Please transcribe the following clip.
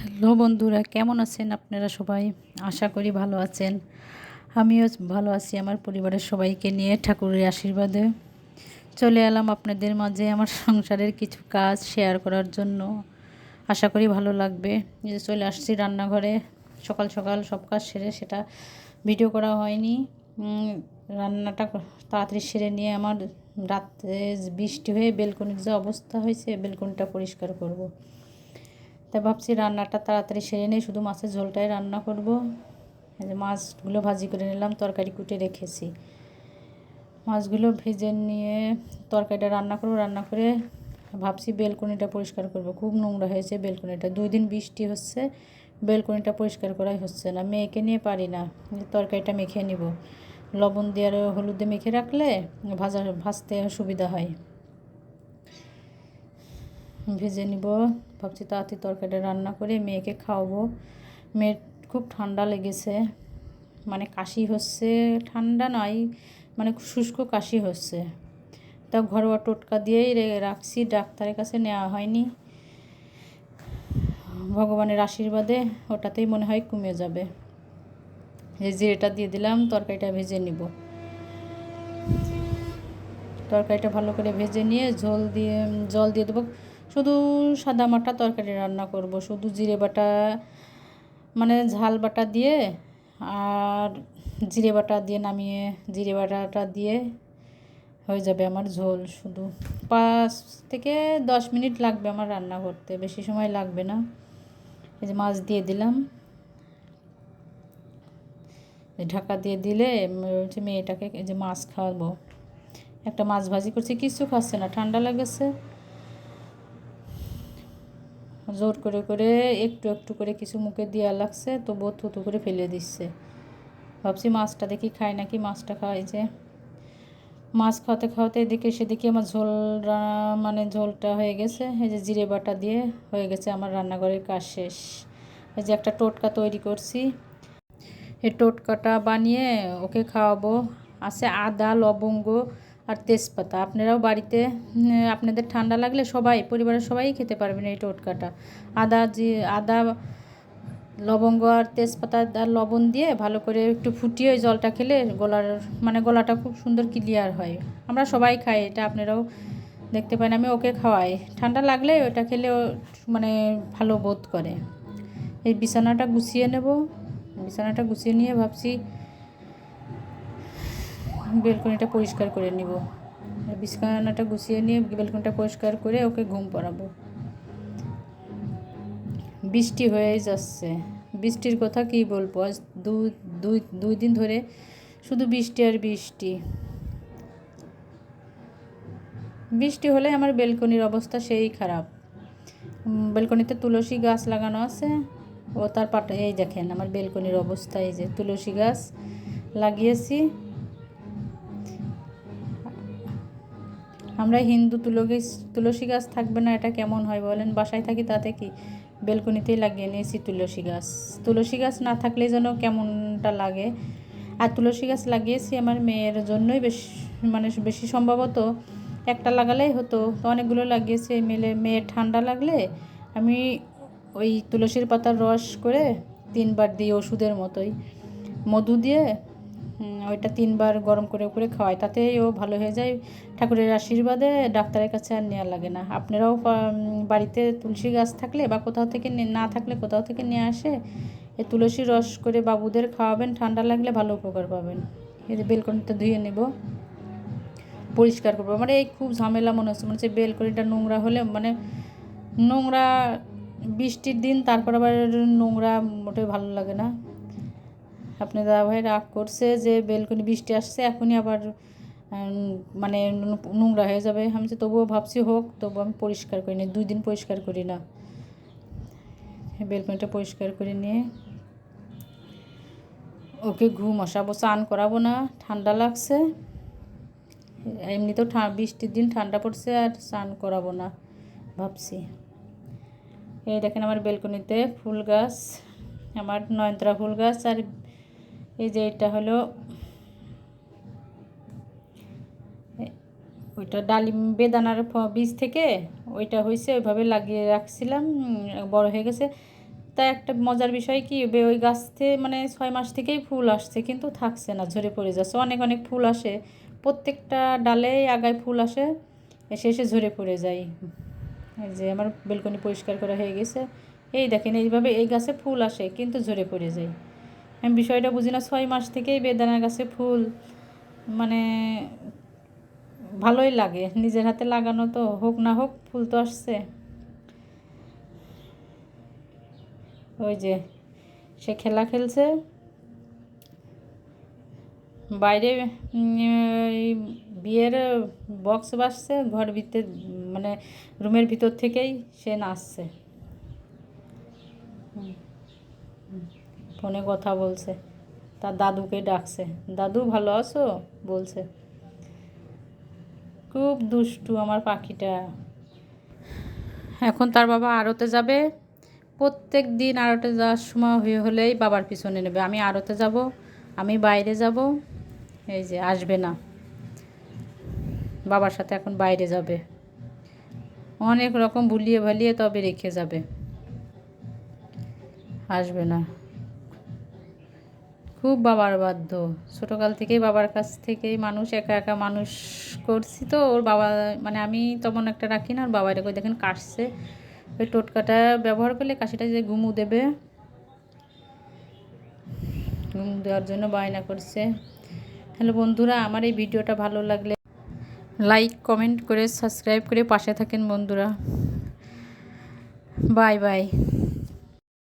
Hello বন্ধুরা, কেমন আছেন আপনারা সবাই? আশা করি ভালো আছেন। আমিও ভালো আছি আমার পরিবারের সবাইকে নিয়ে ঠাকুরের আশীর্বাদে। চলে এলাম আপনাদের মাঝে আমার সংসারের কিছু কাজ শেয়ার করার জন্য। আশা করি ভালো লাগবে। যে চলে আসছি রান্নাঘরে। সকাল সকাল সব কাজ সেরে সেটা ভিডিও করা হয়নি। রান্নাটা তাড়াতাড়ি সেরে নিয়ে আমার রাত্রে বৃষ্টি হয়ে বেলকনির যে অবস্থা হয়েছে, বেলকনিটা পরিষ্কার করব। তাই ভাবছি রান্নাটা তাড়াতাড়ি সেরে নিয়ে শুধু মাছের ঝোলটাই রান্না করব। যে মাছগুলো ভাজি করে নিলাম, তরকারি কুটে রেখেছি। মাছগুলো ভেজে নিয়ে তরকারিটা রান্না করব, রান্না করে ভাবছি বেলকনিটা পরিষ্কার করব। খুব নোংরা হয়েছে বেলকনিটা, দুই দিন বৃষ্টি হচ্ছে, বেলকনিটা পরিষ্কার করাই হচ্ছে না। মেয়েকে নিয়ে পারি না তরকারিটা মেখে নিব। লবণ দিয়ে আর হলুদ মেখে রাখলে ভাজা, ভাজতে সুবিধা হয়। ভেজে নিব। ভাবছি তাড়াতাড়ি তরকারিটা রান্না করে মেয়েকে খাওয়াবো। মেয়ের খুব ঠান্ডা লেগেছে। মানে কাশি হচ্ছে, ঠান্ডা নয় মানে শুষ্ক কাশি হচ্ছে। তা ঘরোয়া টোটকা দিয়েই রাখছি, ডাক্তারের কাছে নেওয়া হয়নি। ভগবানের আশীর্বাদে ওটাতেই মনে হয় কমে যাবে। এই জিরেটা দিয়ে দিলাম, তরকারিটা ভেজে নিব। তরকারিটা ভালো করে ভেজে নিয়ে ঝোল দিয়ে জল দিয়ে দেবো। শুধু সাদা মাটা তরকারি রান্না করব, শুধু জিরে বাটা মানে ঝাল বাটা দিয়ে আর জিরে বাটা দিয়ে নামিয়ে, জিরে বাটাটা দিয়ে হয়ে যাবে আমার ঝোল শুধু। পাঁচ থেকে দশ মিনিট লাগবে আমার রান্না করতে, বেশি সময় লাগবে না। এই যে মাছ দিয়ে দিলাম। ঢাকা দিয়ে দিলে হচ্ছে মেয়েটাকে এই যে মাছ খাওয়াবো। একটা মাছ ভাজি করছি কিছু খাচ্ছে না, ঠান্ডা লেগেছে। জোর করে করে একটু একটু করে কিছু মুখে দেওয়া লাগছে তবুও থুতু করে ফেলে দিচ্ছে। ভাবছি মাছটা দেখি খাই নাকি, মাছটা খাওয়াই যে। মাছ খাওয়াতে খাওয়াতে এদিকে সেদিকে আমার ঝোল মানে ঝোলটা হয়ে গেছে, এই যে জিরে বাটা দিয়ে হয়ে গেছে আমার রান্নাঘরের কাজ শেষ। এই যে একটা টোটকা তৈরি করছি, এই টোটকাটা বানিয়ে ওকে খাওয়াবো। আছে আদা, লবঙ্গ আর তেজপাতা। আপনারাও বাড়িতে আপনাদের ঠান্ডা লাগলে সবাই, পরিবারের সবাই খেতে পারবেন এই টোটকাটা। আদা যে, আদা, লবঙ্গ আর তেজপাতা আর লবণ দিয়ে ভালো করে একটু ফুটিয়ে ওই জলটা খেলে গলার মানে গলাটা খুব সুন্দর ক্লিয়ার হয়। আমরা সবাই খাই, এটা আপনারাও দেখতে পান আমি ওকে খাওয়াই। ঠান্ডা লাগলে ওটা খেলে মানে ভালো বোধ করে। এই বিছানাটা গুছিয়ে নেব। বিছানাটা গুছিয়ে নিয়ে ভাবছি বেলকনিটা পরিষ্কার করে নিব। বিছানাটা গুছিয়ে নিয়ে বেলকনিটা পরিষ্কার করে ওকে ঘুম পড়াবো। বৃষ্টি হয়ে যাচ্ছে। বৃষ্টির কথা কী বলব? আজ দুই দুই দিন ধরে শুধু বৃষ্টি আর বৃষ্টি। বৃষ্টি হলে আমার বেলকনির অবস্থা সেই খারাপ। বেলকনিতে তুলসী গাছ লাগানো আছে। ও তার পাটা এই দেখেন আমার বেলকনির অবস্থা, এই যে তুলসী গাছ লাগিয়েছি। আমরা হিন্দু তুলসী তুলসী গাছ থাকবে না, এটা কেমন হয় বলেন? বাসায় থাকি তাতে কি? বেলকনিতেই লাগিয়ে নিয়েছি তুলসী গাছ। তুলসী গাছ না থাকলে যেন কেমনটা লাগে? আর তুলসী গাছ লাগিয়েছি আমার মেয়ের জন্যই বেশ মানে বেশি সম্ভবত একটা লাগালেই হতো। তো অনেকগুলো লাগিয়েছি মেলে, মেয়ের ঠান্ডা লাগলে আমি ওই তুলসীর পাতার রস করে তিনবার দিই ওষুধের মতোই। মধু দিয়ে ওইটা তিনবার গরম করে করে খাওয়াই তাতেই ও ভালো হয়ে যায়। ঠাকুরের আশীর্বাদে ডাক্তারের কাছে আর নেওয়া লাগে না। আপনারাও বাড়িতে তুলসী গাছ থাকলে বা কোথাও থেকে না থাকলে কোথাও থেকে নিয়ে আসে এই তুলসী রস করে বাবুদের খাওয়াবেন। ঠান্ডা লাগলে ভালো উপকার পাবেন। যে বেলকনিটা ধুয়ে নেব। পরিষ্কার করব। মানে এই খুব ঝামেলা মনে হচ্ছে। মনে হচ্ছে বেলকনিটা নোংরা হলে মানে নোংরা বৃষ্টির দিন, তারপর আবার নোংরা মোটেই ভালো লাগে না। আপনি দাদাভাই রাগ করছে যে বেলকনি বৃষ্টি আসছে, এখনই আবার মানে নোংরা হয়ে যাবে। আমি যে তবুও ভাবছি, হোক, তবু আমি পরিষ্কার করি না দুই দিন পরিষ্কার করি না। বেলকনিটা পরিষ্কার করে নিয়ে ওকে ঘুম আসাবো, স্নান করাবো না, ঠান্ডা লাগছে। এমনিতেও বৃষ্টির দিন ঠান্ডা পড়ছে আর স্নান করাবো না, ভাবছি। এই দেখেন আমার বেলকনিতে ফুল গাছ, আমার নয়নতারা ফুল গাছ আর এই যে এটা হলো, ওইটা ডালিম বেদানার বীজ থেকে ওইটা হয়েছে ওইভাবে লাগিয়ে রাখছিলাম বড় হয়ে গেছে। তা একটা মজার বিষয় কি ওই গাছতে মানে ছয় মাস থেকেই ফুল আসছে, কিন্তু থাকছে না, ঝরে পড়ে যাচ্ছে। অনেক অনেক ফুল আসে, প্রত্যেকটা ডালে আগায় ফুল আসে, এসে এসে ঝরে পড়ে যায়। এই যে আমার বেলকনি পরিষ্কার করা হয়ে গেছে। এই দেখেন, এইভাবে এই গাছে ফুল আসে, কিন্তু ঝরে পড়ে যায়। আমি বিষয়টা বুঝি না ছয় মাস থেকেই বেদানা গাছে ফুল মানে ভালোই লাগে। নিজের হাতে লাগানো তো হোক না হোক ফুল তো আসছে। ওই যে সে খেলা খেলছে। বাইরে বিয়ের বক্স বাজছে ঘর ভিতরে মানে রুমের ভিতর থেকেই সে নাচছে। হুম, ফোনে কথা বলছে। তার দাদুকে ডাকছে। দাদু, ভালো আছো? বলছে। খুব দুষ্টু আমার পাখিটা। এখন তার বাবা আড়তে যাবে? প্রত্যেক দিন আড়তে যাওয়ার সময় হয়ে হলেই বাবার পিছনে নেবে। আমি আড়তে যাব, আমি বাইরে যাব। এই যে, আসবে না। বাবার সাথে এখন বাইরে যাবে। অনেক রকম ভুলিয়ে ভালিয়ে তবে রেখে যাবে। আসবে না। খুব বাবার বাধ্য। ছোটোকাল থেকেই বাবার কাছ থেকেই মানুষ, একা একা মানুষ করছি তো। ওর বাবা মানে আমি তেমন একটা রাখি না। আর বাবা এরকম দেখেন কাশছে ওই টোটকাটা ব্যবহার করলে কাশিটা যে ঘুমু দেবে ঘুম দেওয়ার জন্য বায়না করছে। হ্যালো বন্ধুরা, আমার এই ভিডিওটা ভালো লাগলে লাইক, কমেন্ট করে, সাবস্ক্রাইব করে পাশে থাকেন বন্ধুরা। Bye bye.